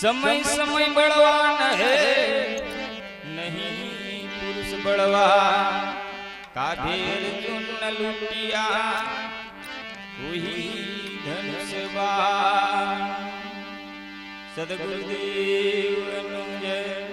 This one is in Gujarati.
સમય સમય બળવાન હે. નહીં પુરુષ બળવા. કાઢેર ચૂન લૂટિયા. કોઈ ધનુષવા સદગુરુદેવનું જય